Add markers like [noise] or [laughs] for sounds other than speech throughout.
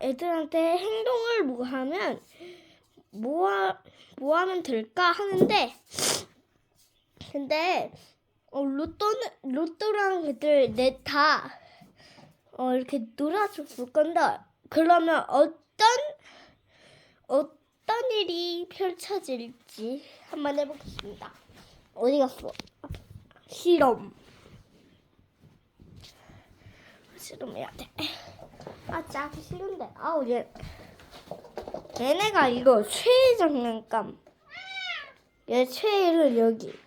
애들한테 행동을 뭐 하면 뭐, 하, 뭐 하면 될까 하는데 근데 어, 로또는 로또랑 애들 넷다 어, 이렇게 놀아줬을 건데 그러면 어떤 어떤 일이 펼쳐질지 한번 해보겠습니다. 어디 갔어? 실험. 실험해야 돼. 아, 짜기 싫은데. 아우, 얘. 얘네가 이거 최애 장난감. 얘 최애를 여기.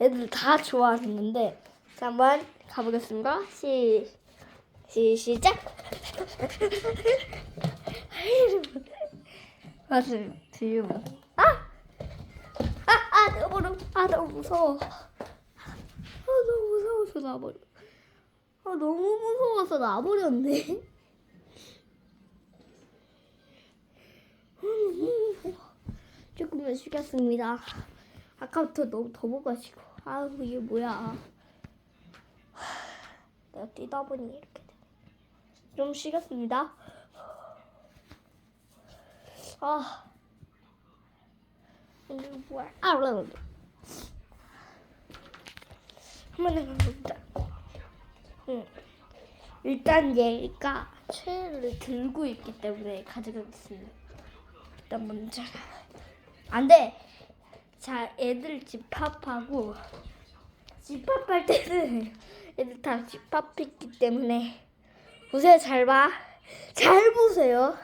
애들 다 좋아하는데. 자, 한번 가보겠습니다. 시, 시, 시작! [laughs] 맞아요. 지금. 아! 아, 아, 너무, 아, 너무 무서워. 아, 너무 무서워서 나버려. 아, 너무 무서워서 나버렸네. 조금만 쉬겠습니다. 아까부터 너무 더워가지고. 아우, 이게 뭐야. 내가 뛰다 보니 이렇게 되네. 좀 쉬겠습니다. 아. 이게 뭐야. 아, 올라가. 한번 해보자. 응. 일단 얘가 최애를 들고 있기 때문에 가져가겠습니다. 일단 먼저 안 돼. 자, 애들 집합하고 집합할 때는 [laughs] 애들 다 집합했기 때문에 보세요, 잘 봐. 잘 보세요.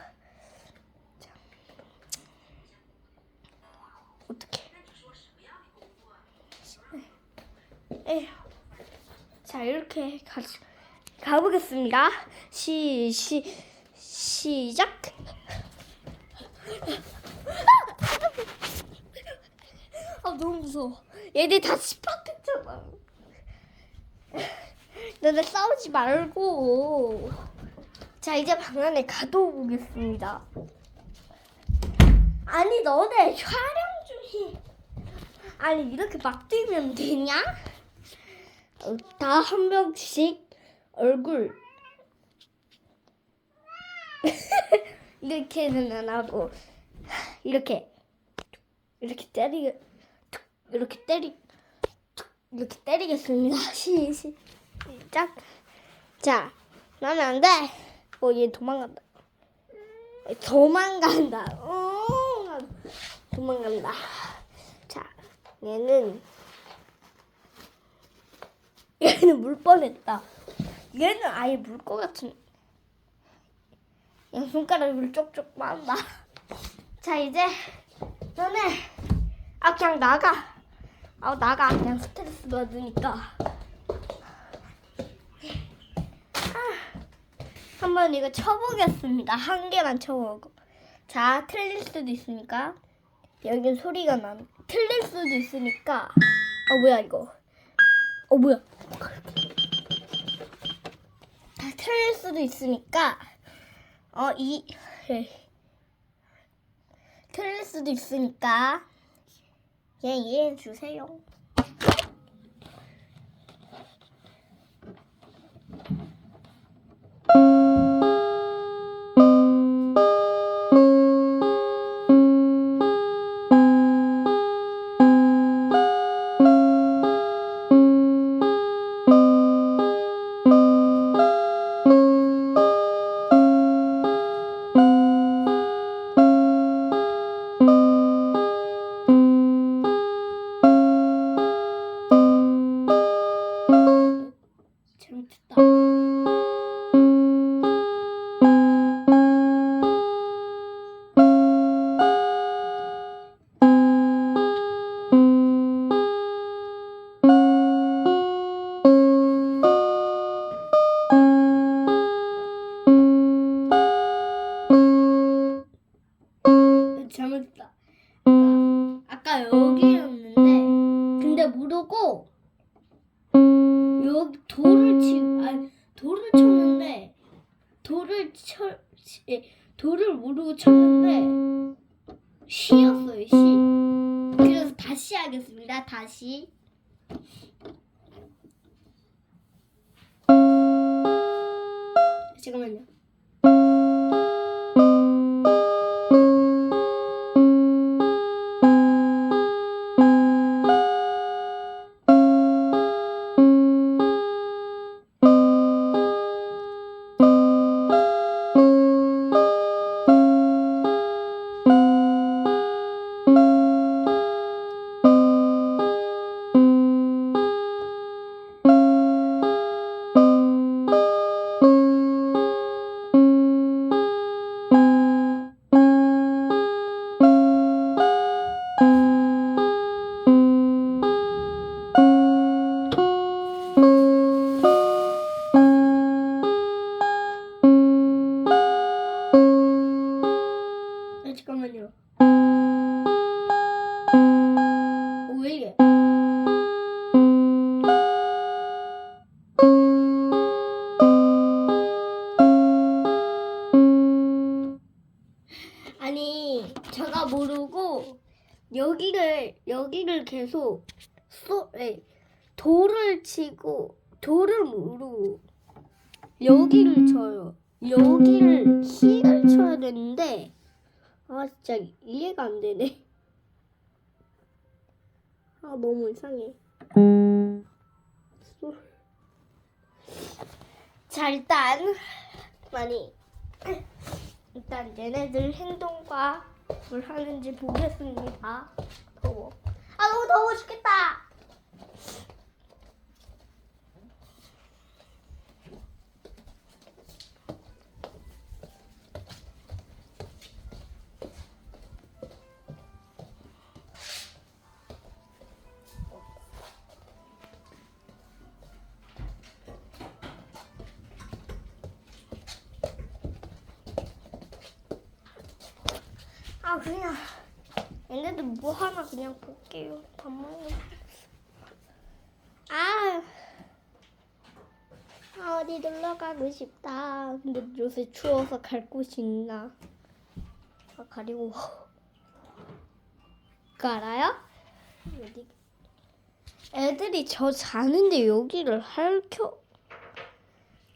자, 어떻게? 자, 이렇게 가, 가보겠습니다. 시, 시, 시작! 아, 너무 무서워. 얘들 다 집합했잖아. 너네 싸우지 말고. 자, 이제 방 안에 가둬보겠습니다. 아니, 너네 촬영 중이. 아니, 이렇게 막 뛰면 되냐? 다 한 명씩 얼굴 [laughs] 이렇게는 안 하고 이렇게 이렇게 때리 이렇게 때리 이렇게 때리겠습니다. [laughs] 시작. 자, 나면 안 돼. 어, 얘 도망간다. 도망간다. 어, 도망간다. 자, 얘는 얘는 물 뻔했다. 얘는 아예 물 것 같은. 그냥 손가락으로 쪽쪽 빤다. 자 이제 너네 아 그냥 나가. 아 나가 그냥 스트레스 받으니까. 아, 한번 이거 쳐보겠습니다. 한 개만 쳐보고. 자 틀릴 수도 있으니까 여긴 소리가 나. 틀릴 수도 있으니까. 어 뭐야 이거. 어 뭐야. 다 틀릴 수도 있으니까 어 이 틀릴 수도 있으니까 예 이해해 주세요. 근데 모르고 여기 돌을 치, 아니 돌을 쳤는데 돌을 쳐, 치- 예, 돌을 모르고 쳤는데 시였어요 시. 그래서 다시 하겠습니다. 다시. 잠깐만요. 모르고 여기를 여기를 계속 쏘, 에, 돌을 치고 돌을 모르고 여기를 쳐요. 여기를 키를 쳐야 되는데 아 진짜 이해가 안 되네. 아 너무 이상해. 쏘- 자 일단 많이 일단 얘네들 행동과 뭘 하는지 보겠습니다. 더워. 아 너무 더워 죽겠다. 아 그냥 얘네들 뭐 하나 그냥 볼게요. 밥 먹는. 아. 아 어디 놀러 가고 싶다. 근데 요새 추워서 갈 곳이 있나? 아 가리고. 그거 알아요? 어디? 애들이 저 자는데 여기를 핥혀.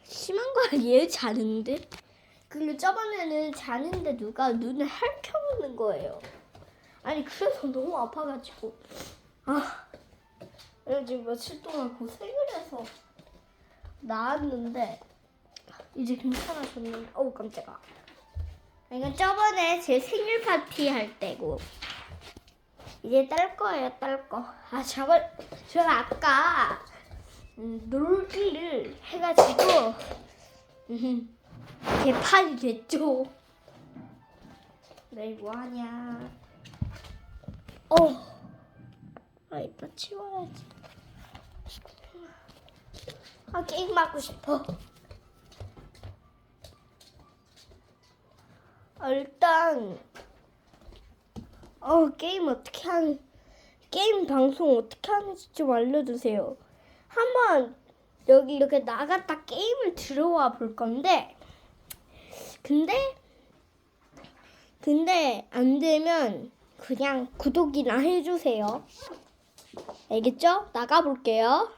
심한 거 아니에요? 자는데? 그리고 저번에는 자는데 누가 눈을 핥혀보는 거예요. 아니 그래서 너무 아파가지고. 아 내가 지금 며칠 동안 고생을 해서 나았는데 이제 괜찮아졌는데 어우 깜짝아. 이건 저번에 제 생일 파티 할 때고. 이제 딸 거예요 딸거아 저번 저 아까 음, 놀기를 해가지고. [laughs] 음, 개판이 됐죠. 내일 뭐 하냐? 어. 아 이따 치워야지. 아 게임 하고 싶어. 아, 일단 어 게임 어떻게 하는 게임 방송 어떻게 하는지 좀 알려주세요. 한번 여기 이렇게 나갔다 게임을 들어와 볼 건데 근데 근데 안 되면 그냥 구독이나 해주세요. 알겠죠? 나가 볼게요.